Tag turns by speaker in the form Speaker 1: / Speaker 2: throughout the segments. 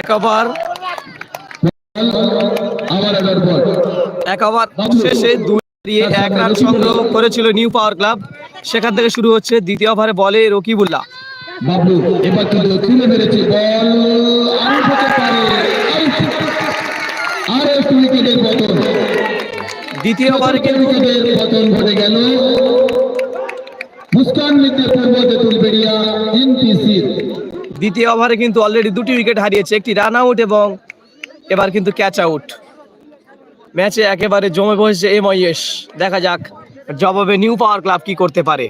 Speaker 1: এক ওভার। এক ওভার শেষে দুই দিয়ে এক রান সংগ্রহ করেছিল নিউ পাওয়ার ক্লাব। সেখান থেকে শুরু হচ্ছে দ্বিতীয় ওভারে বলে রকিবুল্লাহ।
Speaker 2: বাবলু এবার কিন্তু তুলে মেরেছে বল। আউট হতে পারে আর একটু উইকেটের পতন।
Speaker 1: দ্বিতীয় ওভারে
Speaker 2: উইকেটের পতন ঘটে গেল। মুস্কান মিত্রের পূর্ব তেতুলবেড়িয়া এনপিসির
Speaker 1: দ্বিতীয় ওভারে কিন্তু অলরেডি দুটি উইকেট হারিয়েছে, একটি রান আউট এবং এবার কিন্তু ক্যাচ আউট ম্যাচে একেবারে জমে বসেছে এম দেখা যাক জবাবে নিউ পাওয়ার ক্লাব কি করতে পারে।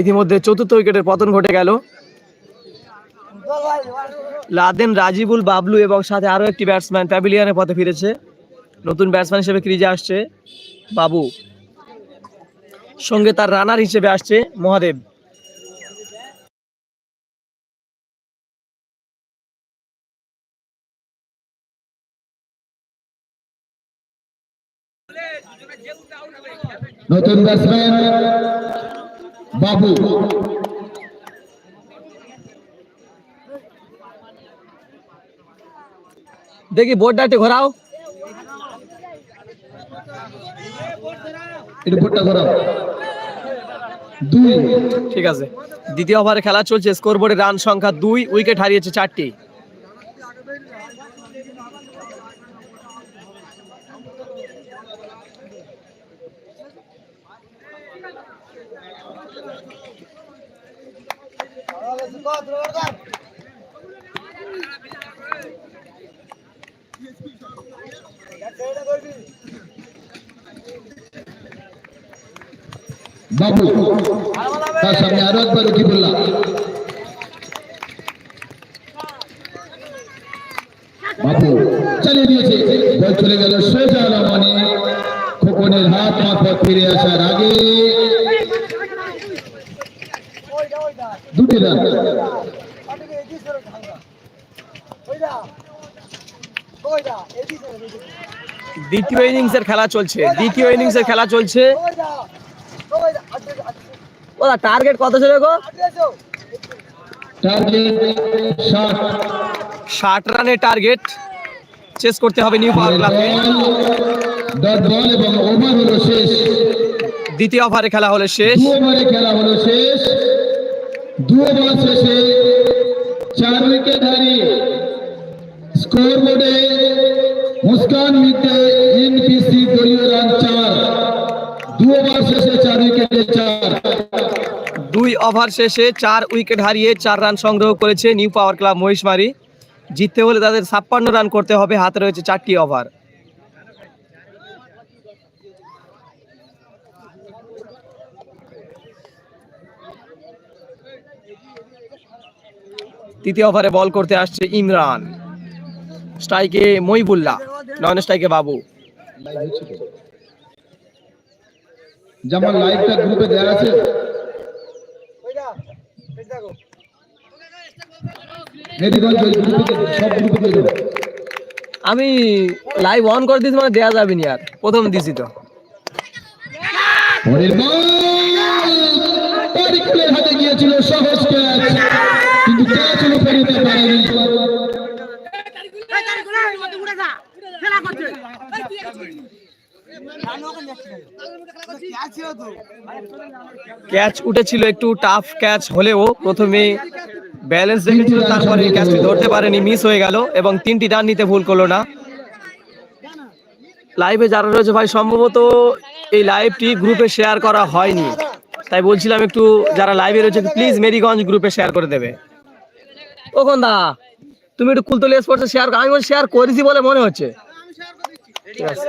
Speaker 1: ইতিমধ্যে চতুর্থ উইকেটের পতন ঘটে গেল। লাদেন, রাজিবুল, বাবলু এবং সাথে আরও একটি ব্যাটসম্যান প্যাভিলিয়নের পথে ফিরেছে। নতুন ব্যাটসম্যান হিসেবে ক্রিজে আসছে বাবু। সঙ্গে তার রানার হিসেবে আসছে মহাদেব।
Speaker 2: নতুন ব্যাটসম্যান বাবু।
Speaker 1: দেখি বোর্ডটা একটু ঘোরাও।
Speaker 2: একটু ভোটটা করাও দুই
Speaker 1: ঠিক আছে। দ্বিতীয় ওভারে খেলা চলছে স্কোর বোর্ডে রান সংখ্যা দুই উইকেট হারিয়েছে চারটি।
Speaker 2: বাবু, তার সামনে আরও একবার উঠি বললাম। বাবু, চালিয়ে দিয়েছে। বল চলে গেল সোজা মানে খোকনের হাত মারফত ফিরে আসার আগে দুটি রান।
Speaker 1: দ্বিতীয় ইনিংসের খেলা চলছে, দ্বিতীয় ইনিংসের খেলা চলছে। ওরা টার্গেট কত ছিল গো? ষাট রানের টার্গেট চেস করতে হবে নিউ পাওয়ার ক্লাবকে দ্বিতীয় ওভারে খেলা হলো শেষ।
Speaker 2: খেলা শেষ চার উইকেট দু ওভার শেষে চার উইকেটে চার।
Speaker 1: দুই ওভার শেষে চার উইকেট হারিয়ে চার রান সংগ্রহ করেছে নিউ পাওয়ার ক্লাব মহিষমারি জিততে হলে তাদের ছাপ্পান্ন রান করতে হবে, হাতে রয়েছে চারটি ওভার। তৃতীয় ওভারে বল করতে আসছে ইমরান। স্ট্রাইকে মইবুল্লাহ নন স্ট্রাইকে বাবু।
Speaker 2: যেমন গ্রুপে আছে মেদিগঞ্জ ওই গ্রুপে সব গ্রুপে দিয়ে দেবো
Speaker 1: আমি লাইভ অন করে দিয়েছি মানে দেওয়া যাবে নি আর। প্রথম দিছি তো।
Speaker 2: হাতে গিয়েছিল সহজ ক্যাচ কিন্তু ক্যাচ
Speaker 1: ক্যাচ উঠেছিল একটু টাফ ক্যাচ হলেও প্রথমে ব্যালেন্স দেখেছিল তারপরে ক্যাচটি ধরতে পারেনি মিস হয়ে গেল এবং তিনটি রান নিতে ভুল করল না। লাইভে যারা রয়েছে ভাই, সম্ভবত এই লাইভটি গ্রুপে শেয়ার করা হয়নি। তাই বলছিলাম একটু যারা লাইভে রয়েছে প্লিজ মেরিগঞ্জ গ্রুপে শেয়ার করে দেবে। ও দা তুমি একটু কুলতলি স্পোর্টসে শেয়ার আমি শেয়ার করেছি বলে মনে হচ্ছে। ঠিক আছে।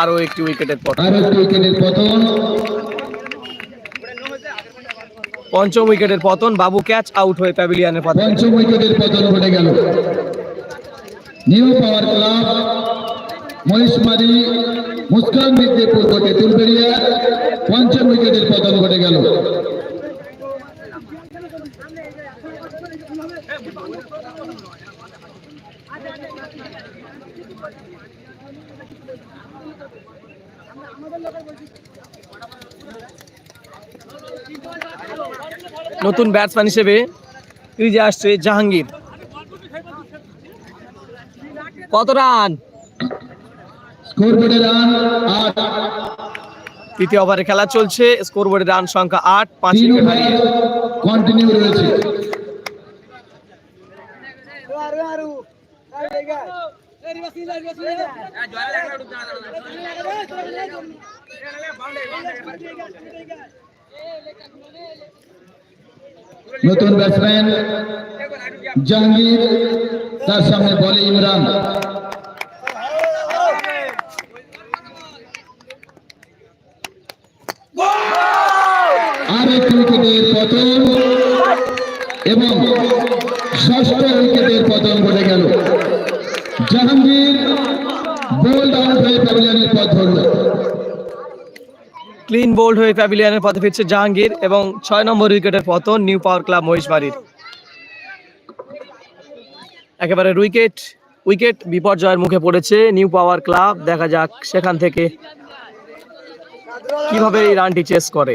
Speaker 1: আরও একটি উইকেটের
Speaker 2: পতন।
Speaker 1: পঞ্চম উইকেটের পতন বাবু ক্যাচ আউট হয়ে প্যাভিলিয়ানের পতন
Speaker 2: পঞ্চম উইকেটের পতন ঘটে গেল। New power club Mahishmari Muskan Midyapur কোটে তুলবেড়িয়া পঞ্চম উইকেটের পতন ঘটে গেল।
Speaker 1: নতুন ব্যাটসম্যান হিসেবে ক্রিজে আসছে জাহাঙ্গীর। কত রান?
Speaker 2: স্কোর বোর্ডে রান আট।
Speaker 1: তৃতীয় ওভারে খেলা চলছে স্কোর বোর্ডে রান সংখ্যা আট পাঁচ উইকেট। হারিয়ে
Speaker 2: কন্টিনিউ রয়েছে। নতুন ব্যাটসম্যান জাহাঙ্গীর তার সামনে বলে ইমরান
Speaker 1: ক্লিন বোল্ড হয়ে প্যাভিলিয়নের পথে ফিরছে জাহাঙ্গীর এবং ছয় নম্বর উইকেটের পতন নিউ পাওয়ার ক্লাব মহিষবাড়ির একেবারে উইকেট উইকেট বিপর্যয়ের মুখে পড়েছে নিউ পাওয়ার ক্লাব দেখা যাক সেখান থেকে কীভাবে এই রানটি চেস করে।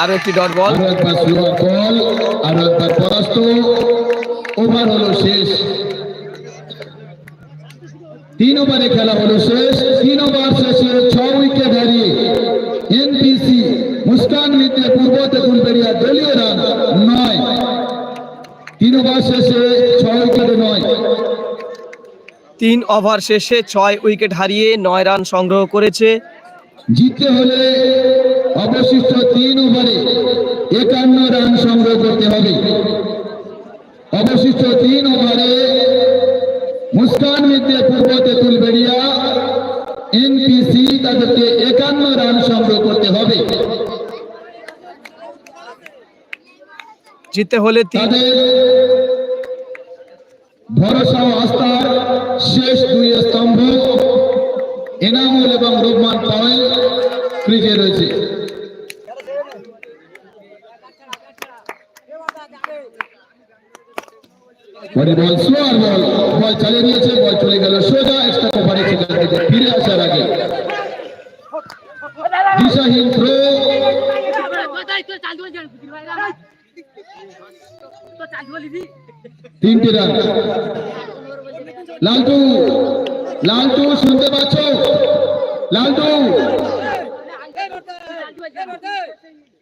Speaker 2: আরও একটি
Speaker 1: ডট বল,
Speaker 2: আরও একবার পরাস্ত। ওভার হলো শেষ। তিন ওভারে খেলা হলো শেষ তিন ওভার শেষে ছ উইকেট হারিয়ে এনপিসি মুস্কান মিত্রে পূর্ব তেঁতুলবেড়িয়া দলীয় রান নয় তিন ওভার শেষে ছ উইকেটে নয়।
Speaker 1: তিন ওভার শেষে ছয় উইকেট হারিয়ে নয় রান সংগ্রহ করেছে।
Speaker 2: জিততে হলে অবশিষ্ট তিন ওভারে একান্ন রান সংগ্রহ করতে হবে। অবশিষ্ট তিন ওভারে মুস্কান মিত্রে পূর্ব তেঁতুলবেড়িয়া এনপিসি তাদেরকে একান্ন রান সংগ্রহ করতে হবে
Speaker 1: জিততে হলে
Speaker 2: ভরসা ও আস্থার শেষ দুই স্তম্ভ এনামুল এবং রহমান পাওয়েল ক্রিজে রয়েছে। পরে বল স্লোয়ার বল বল চালিয়ে দিয়েছে বল চলে গেল সোজা এক্সট্রা কভারে সেখান থেকে ফিরে আসার আগে। দিশাহীন থ্রো তিনটে রান। লালটু লালটু শুনতে পাচ্ছ? লালটু।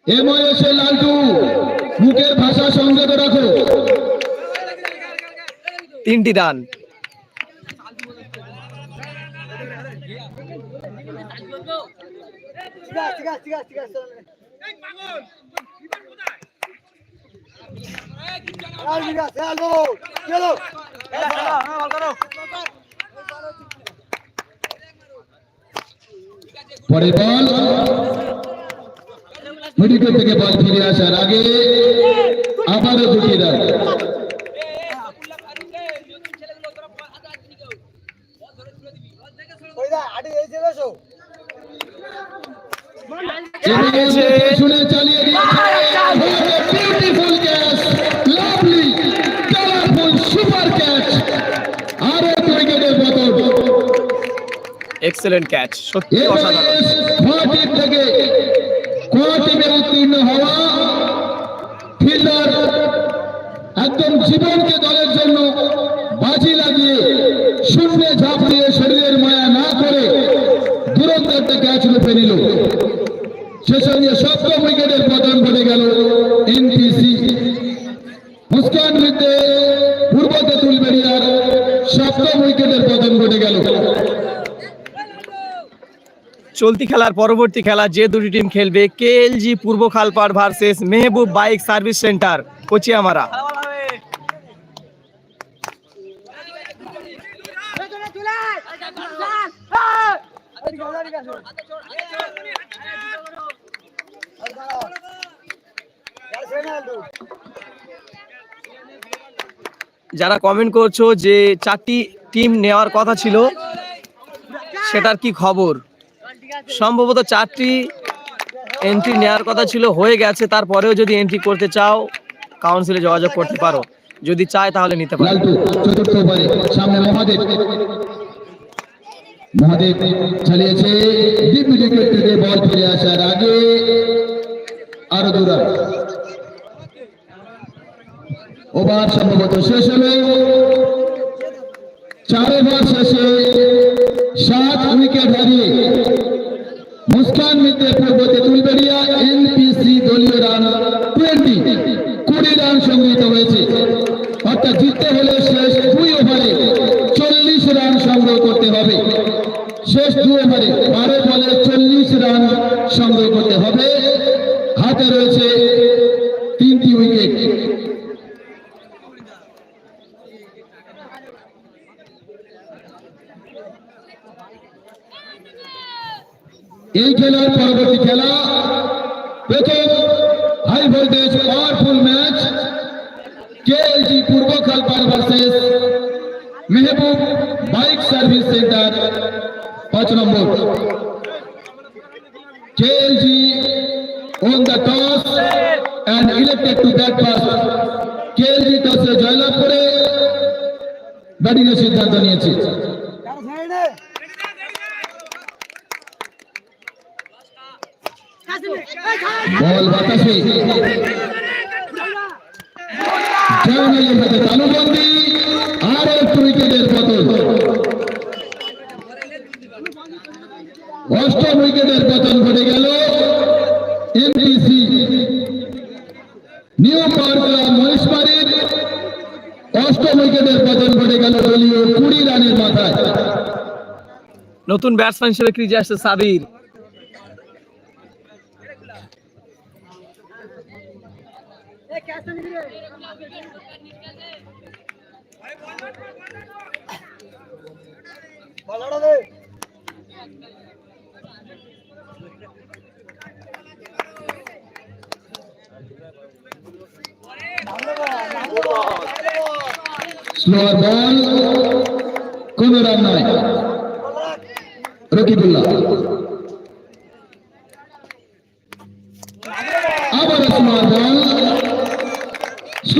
Speaker 2: এমআই এসে লালটু মুখের ভাষা সংযত রাখো।
Speaker 1: তিনটি রান।
Speaker 2: পরে বল। মেডিকেল থেকে বল ফিরে আসার আগে আবারও দুটি রান। শুনে চালিয়ে দিয়েছে। Beautiful catch lovely colourful super catch আরও উইকেটের পতন
Speaker 1: এক্সেলেন্ট ক্যাচ সত্যি অসাধারণ।
Speaker 2: থেকে ক উত্তীর্ণ হওয়া ফিল্ডার একদম জীবনকে দলের জন্য বাজি লাগিয়ে শূন্যে ঝাঁপ দিয়ে শরীরের মায়া না করে দুরন্ত একটা ক্যাচ লুপে নিল। সে সঙ্গে সপ্তম উইকেটের পতন ঘটে গেল এনপিসি। মুস্কান মিত্রে পূর্ব তেঁতুলবেড়িয়ার সপ্তম উইকেটের পতন ঘটে গেল।
Speaker 1: চলতি খেলার পরবর্তী খেলা যে দুটি টিম খেলবে কে KLG Purba Khalpar versus Mehboob bike service centre Kochiamara. যারা কমেন্ট করছ যে চারটি টিম নেওয়ার কথা ছিল, সেটার কি খবর? সম্ভবত চারটি এন্ট্রি নেওয়ার কথা ছিল, হয়ে গেছে। তারপরেও যদি এন্ট্রি করতে চাও কাউন্সিলে যোগাযোগ করতে পারো। যদি চায় তাহলে নিতে পারো।
Speaker 2: মহাদেব। চালিয়েছে। উইকেট থেকে বল ফিরে আসার আগে আরও ওভার সম্ভবত শেষ হলো চার ওভার শেষে সাত উইকেট হারিয়ে মুস্কান মিত্রের পূর্ব তেঁতুলবেড়িয়া এনপিসি দলীয় রান টোয়েন্টি কুড়ি রান সংগৃহীত হয়েছে অর্থাৎ জিততে হলে শেষ দুই ওভারে চল্লিশ রান সংগ্রহ করতে হবে শেষ দুই ওভারে বারো বলে চল্লিশ রান সংগ্রহ করতে হবে হাতে রয়েছে তিনটি উইকেট এই খেলার পরবর্তী খেলা। প্রথম high voltage powerful match KLG পূর্ব Khalpar versus Mehboob bike service centre পাঁচ নম্বর। KLG on the toss and elected to bat first KLG টসে জয়লাভ করে। ব্যাটিং এর সিদ্ধান্ত নিয়েছে। বল বাতাসে। তালুবন্দি আর এক উইকেটের পতন। অষ্টম উইকেটের পতন ঘটে গেল। এনপিসি নিউ পাওয়ার ক্লাব মহেশবাড়ির অষ্টম উইকেটের পতন ঘটে গেল দলীয় কুড়ি রানের মাথায়।
Speaker 1: নতুন ব্যাটসম্যান হিসেবে ক্রিজে আসছে সাবির।
Speaker 2: স্লোয়ার বল কোন রান নয় রকিবুল্লাহ।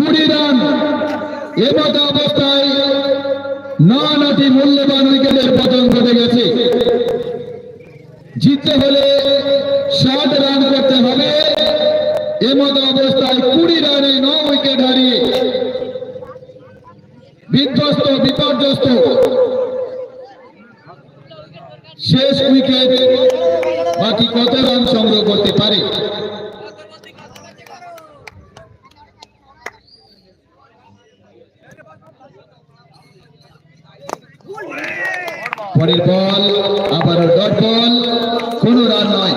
Speaker 2: কুড়ি রান। অবস্থায় নন আটি মূল্যবান উইকেটের পতন ঘটে গেছে জিততে হলে ষাট রান করতে হবে। এমত অবস্থায় কুড়ি রানে ন উইকেট হারিয়ে বিধ্বস্ত, বিপর্যস্ত শেষ উইকেট বাকি কত রান সংগ্রহ করতে পারে? পরের বল আবারও ডট বল কোন রান নয়।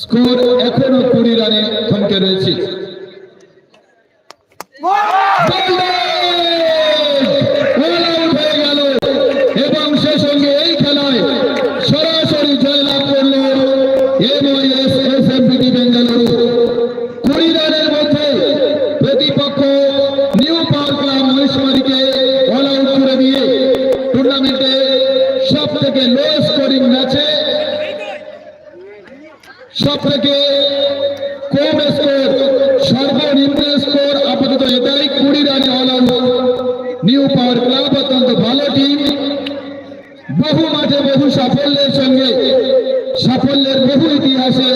Speaker 2: স্কোর এখনও কুড়ি রানে থমকে রয়েছে। সাফল্যের সঙ্গে সাফল্যের বহু ইতিহাসে